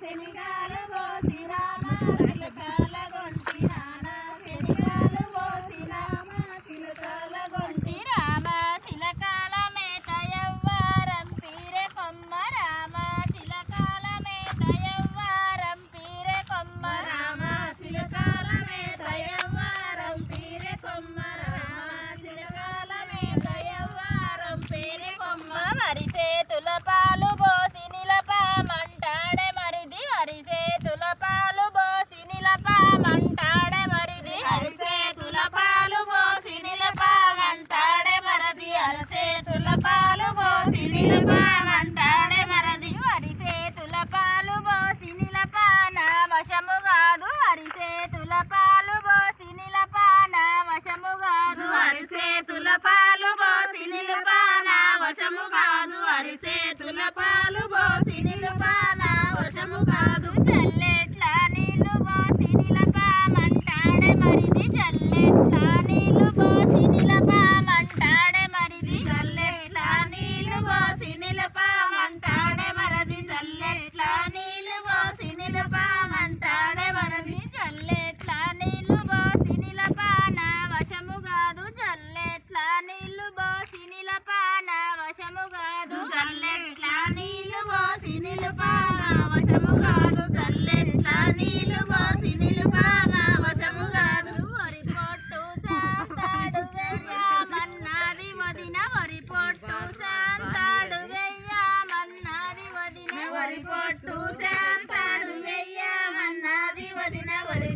శనిగాలు పోసి పోసి మరిది అరిసేతుల పాలు పోసి నిలపామంటాడే మరది అరిసేతుల పాలు పోసి నిలపా నీళ్ళు పోసి నిలపామంటాడే మరది జల్లెట్ల నీళ్ళు పోసి నిలపామంటాడే మరది జల్లెట్ల నీళ్ళు పోసి నిలపాన? వశము కాదు జల్లెట్ల నీళ్ళు పోసి నిలపాన? వశము కాదు నీళ్ళు పోసి నిలపాన? వశము కాదు వరి పొట్టు శాంతాడు ఎయ్యమన్నది వదిన వరి